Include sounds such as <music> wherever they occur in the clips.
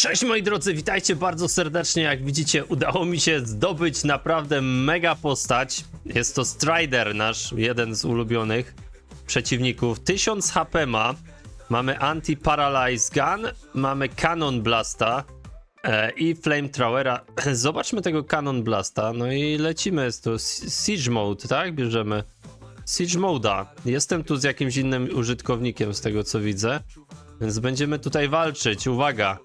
Cześć moi drodzy, witajcie bardzo serdecznie. Jak widzicie, udało mi się zdobyć naprawdę mega postać. Jest to Strider, nasz jeden z ulubionych przeciwników. 1000 HP ma. Mamy Anti-Paralyze Gun, mamy Cannon Blasta e, i Flamethrowera. <clears throat> Zobaczmy tego Cannon Blasta. No i lecimy. Jest to Siege Mode, tak? Bierzemy. Siege Mode'a. Jestem tu z jakimś innym użytkownikiem, z tego co widzę. Więc będziemy tutaj walczyć. Uwaga.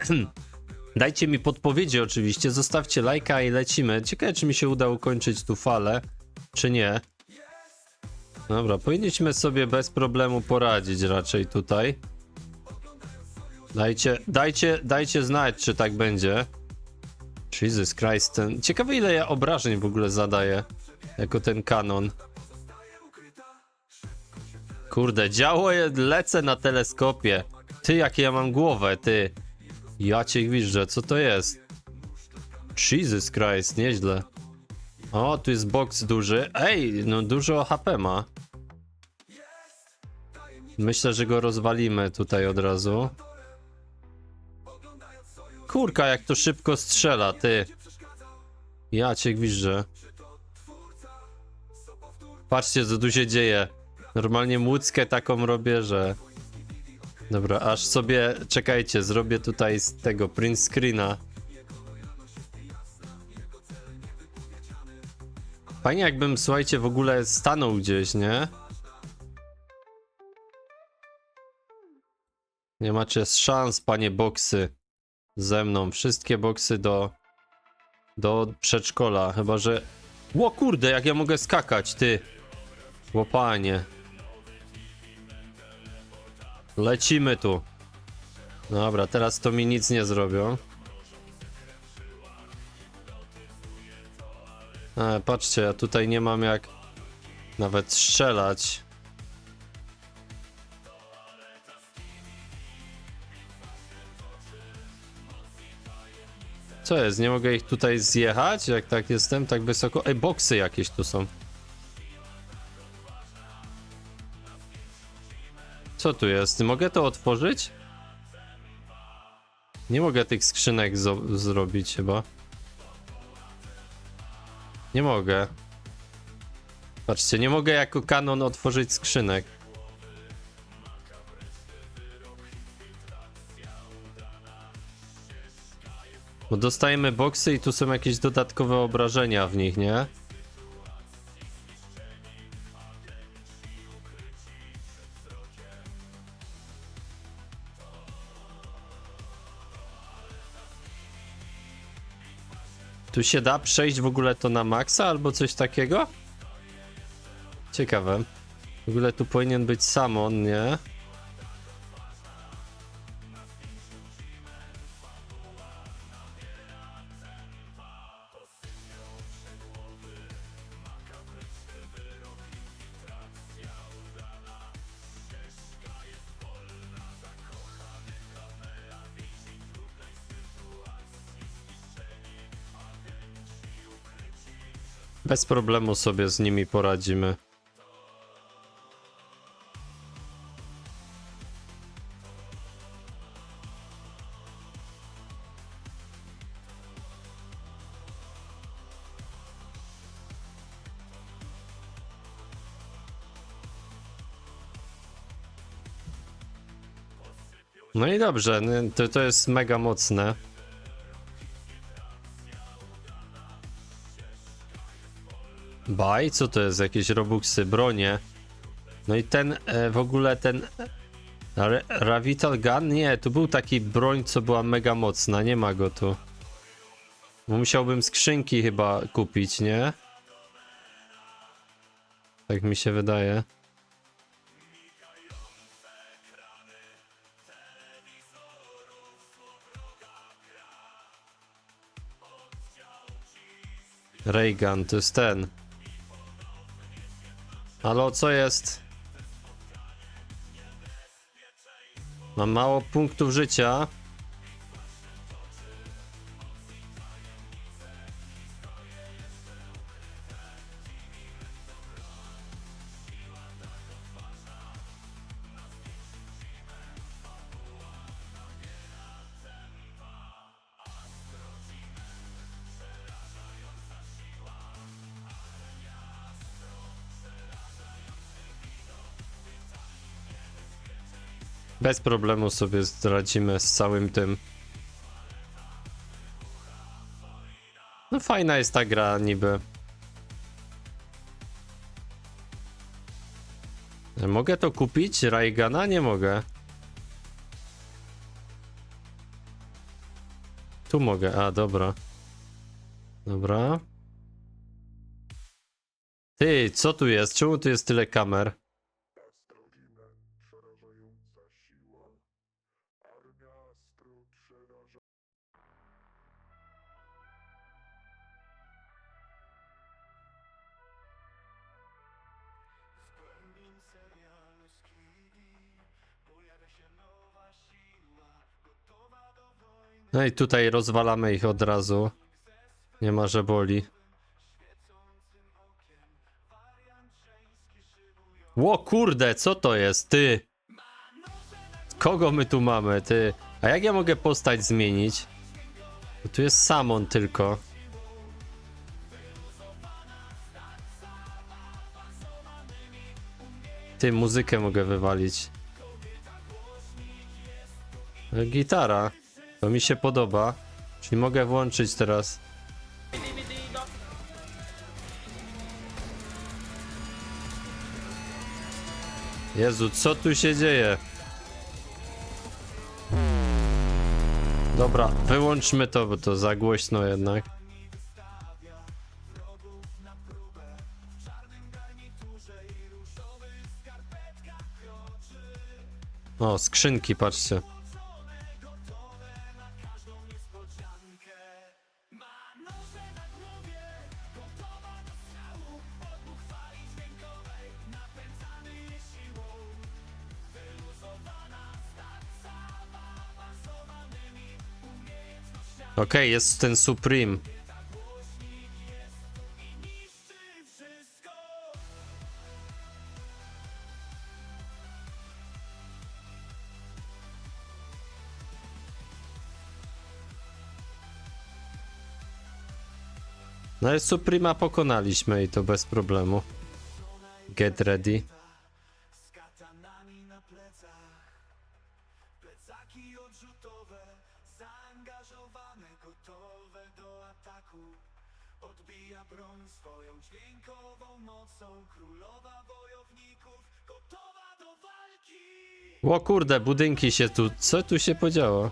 <clears throat> Dajcie mi podpowiedzi oczywiście, zostawcie lajka i lecimy. Ciekawe, czy mi się uda ukończyć tu falę, czy nie. Dobra, powinniśmy sobie bez problemu poradzić raczej tutaj. Dajcie, dajcie, dajcie znać, czy tak będzie. Jesus Christ, ten... Ciekawe ile ja obrażeń w ogóle zadaję, jako ten kanon. Kurde, działo lecę na teleskopie. Ty, jakie ja mam głowę, ty. Ja cię gwiżdżę, co to jest? Jesus Christ, nieźle. O, tu jest box duży. Ej, no dużo HP ma. Myślę, że go rozwalimy tutaj od razu. Kurka, jak to szybko strzela, ty. Ja cię gwiżdżę. Patrzcie, co tu się dzieje. Normalnie młódzkę taką robię, że... Dobra, aż sobie, czekajcie, zrobię tutaj z tego print screena. Fajnie jakbym, słuchajcie, w ogóle stanął gdzieś, nie? Nie macie szans, panie boksy, ze mną. Wszystkie boksy do, do przedszkola, chyba że... Ło kurde, jak ja mogę skakać, ty! Łopanie. Lecimy tu. Dobra, teraz to mi nic nie zrobią. E, patrzcie, ja tutaj nie mam jak nawet strzelać. Co jest? Nie mogę ich tutaj zjechać? Jak tak jestem, tak wysoko? Ej, boksy jakieś tu są. Co tu jest? Mogę to otworzyć? Nie mogę tych skrzynek zrobić chyba. Nie mogę. Patrzcie, nie mogę jako kanon otworzyć skrzynek. Bo dostajemy boksy i tu są jakieś dodatkowe obrażenia w nich, nie? Tu się da przejść w ogóle to na maksa albo coś takiego? Ciekawe. W ogóle tu powinien być Samon, nie? Bez problemu sobie z nimi poradzimy. No i dobrze, no to, to jest mega mocne. Baj, co to jest? Jakieś robuxy, bronie. No i ten, e, w ogóle ten... Ra Ravital Gun? Nie, tu był taki broń, co była mega mocna, nie ma go tu. Bo Musiałbym skrzynki chyba kupić, nie? Tak mi się wydaje. Raygun, to jest ten. Halo, co jest? Mam mało punktów życia. Bez problemu sobie zdradzimy z całym tym. No fajna jest ta gra niby. Mogę to kupić? Raigana? Nie mogę. Tu mogę, a dobra. Dobra. Ty, co tu jest? Czemu tu jest tyle kamer? No i tutaj rozwalamy ich od razu. Nie ma, że boli. Ło kurde, co to jest, ty? Kogo my tu mamy, ty? A jak ja mogę postać zmienić? Bo tu jest Samon tylko. Ty, muzykę mogę wywalić. E, Gitara. To mi się podoba. Czyli mogę włączyć teraz. Jezu, co tu się dzieje? Dobra, wyłączmy to, bo to za głośno jednak. O, skrzynki, patrzcie. Okej, jest ten Supreme. No ale Suprema pokonaliśmy i to bez problemu. Get ready. O kurde, budynki się tu. Co tu się podziało?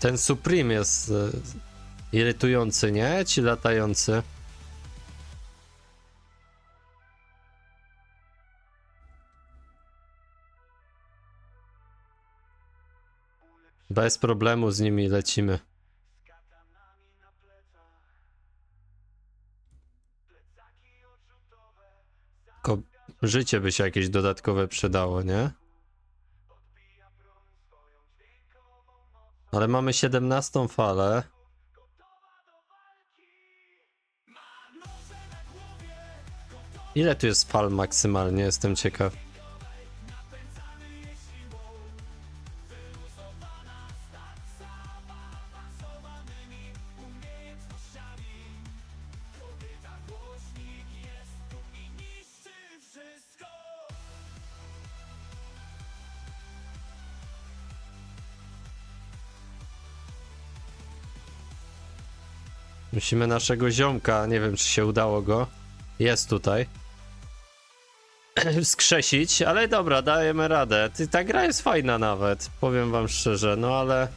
Ten Supreme jest e, irytujący, nie? Ci latający. Bez problemu z nimi lecimy. Życie by się jakieś dodatkowe przydało, nie? Ale mamy 17 falę. Ile tu jest fal maksymalnie? Jestem ciekaw. Musimy naszego ziomka, nie wiem czy się udało go. Jest tutaj. <clears throat> Skrzesić, ale dobra, dajemy radę. Ty, ta gra jest fajna nawet, powiem wam szczerze, no ale...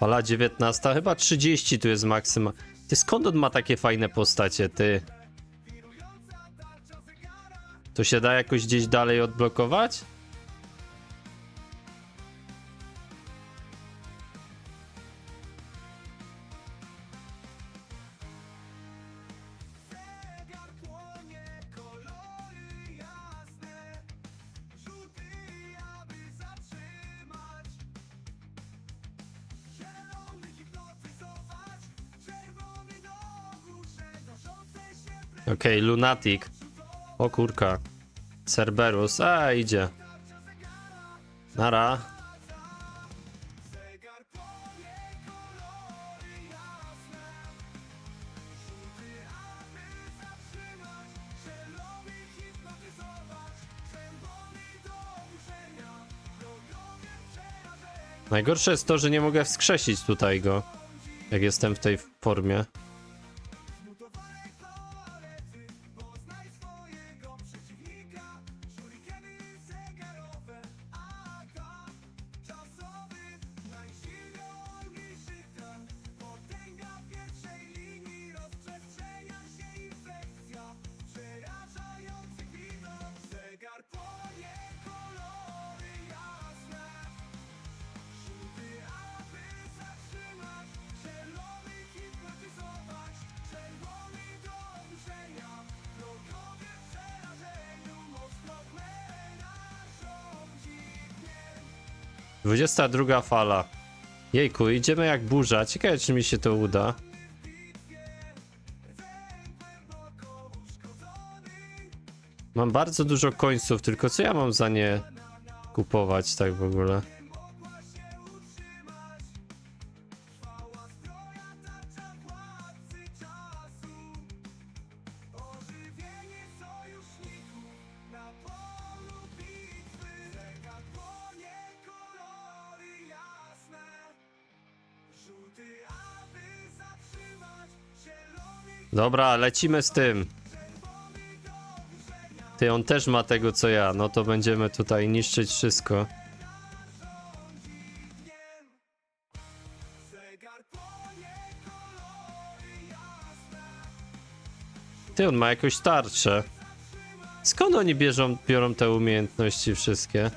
Fala 19, chyba 30 tu jest maksyma. Ty skąd on ma takie fajne postacie, ty? To się da jakoś gdzieś dalej odblokować? Okej, Lunatic. O kurka. Cerberus. A, idzie. Nara. Najgorsze jest to, że nie mogę wskrzesić tutaj go. Jak jestem w tej formie. 22 fala. Jejku, idziemy jak burza. Ciekawe, czy mi się to uda. Mam bardzo dużo końców, tylko co ja mam za nie kupować tak w ogóle? Dobra, lecimy z tym. Ty, on też ma tego co ja. No to będziemy tutaj niszczyć wszystko. Ty, on ma jakąś tarczę. Skąd oni bierzą, biorą te umiejętności wszystkie?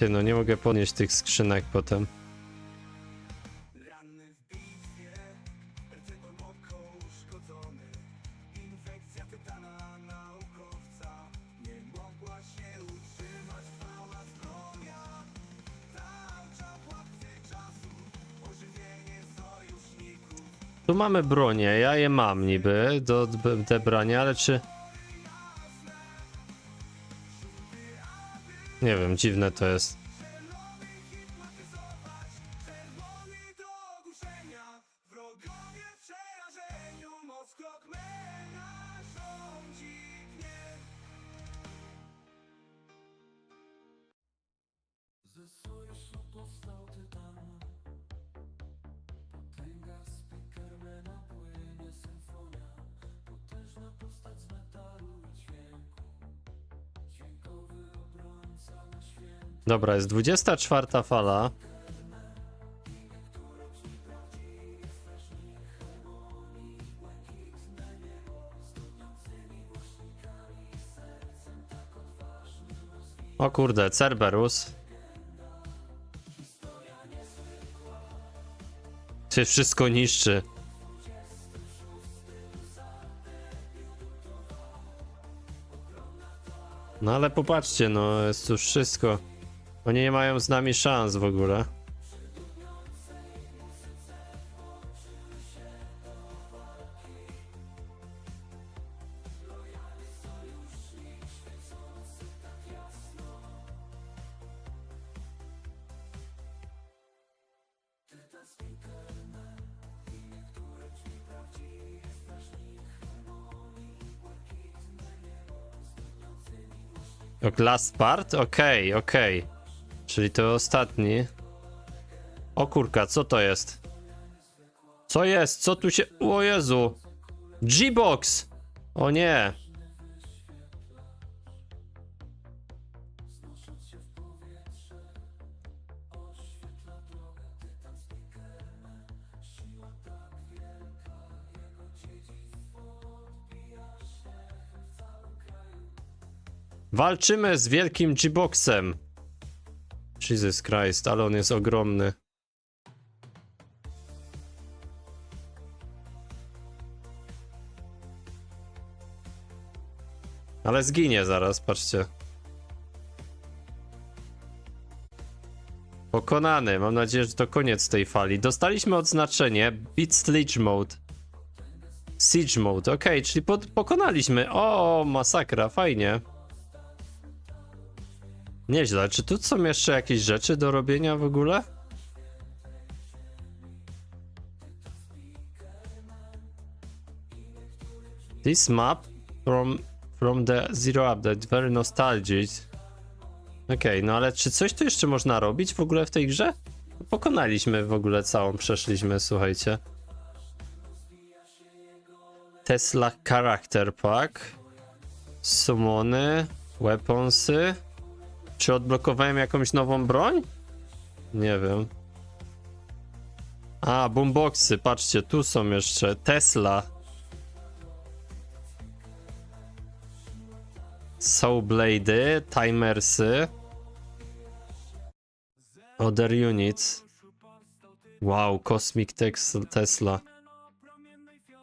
Ty, no nie mogę podnieść tych skrzynek potem. Tu mamy bronię, ja je mam niby do odebrania, ale czy... Nie wiem, dziwne to jest. Dobra, jest 24 fala. O kurde, Cerberus. Się wszystko niszczy. No ale popatrzcie, no jest tu wszystko. Oni nie mają z nami szans w ogóle. Last part? Okej, okej. Czyli to ostatni. O kurka, co to jest? Co jest? Co tu się... O Jezu! G-Box! O nie! Walczymy z wielkim G-Boxem. Jesus Christ, ale on jest ogromny. Ale zginie zaraz, patrzcie. Pokonany. Mam nadzieję, że to koniec tej fali. Dostaliśmy odznaczenie Beat Siege Mode. Siege Mode, okej, czyli pokonaliśmy. O, masakra, fajnie. Nieźle. Czy tu są jeszcze jakieś rzeczy do robienia w ogóle? This map from, from the Zero Update, very nostalgic. Okej, no ale czy coś tu jeszcze można robić w ogóle w tej grze? Pokonaliśmy w ogóle całą, przeszliśmy, słuchajcie. Tesla Character Pack. Summony, weaponsy. Czy odblokowałem jakąś nową broń? Nie wiem. A, boomboxy, patrzcie, tu są jeszcze. Tesla. Soulblady, timersy. Other units. Wow, Cosmic Tesla.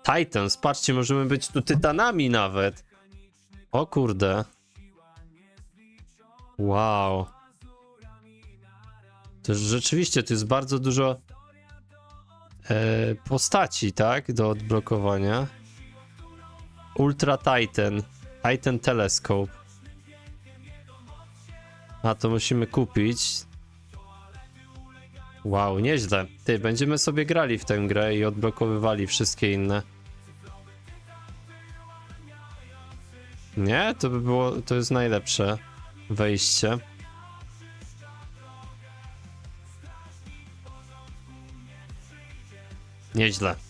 Titans, patrzcie, możemy być tu tytanami nawet. O kurde. Wow. To rzeczywiście, tu jest bardzo dużo e, postaci, tak? Do odblokowania. Ultra Titan. Titan Telescope. A to musimy kupić. Wow, nieźle. Ty, będziemy sobie grali w tę grę i odblokowywali wszystkie inne. Nie? To by było, to jest najlepsze wejście. Nieźle.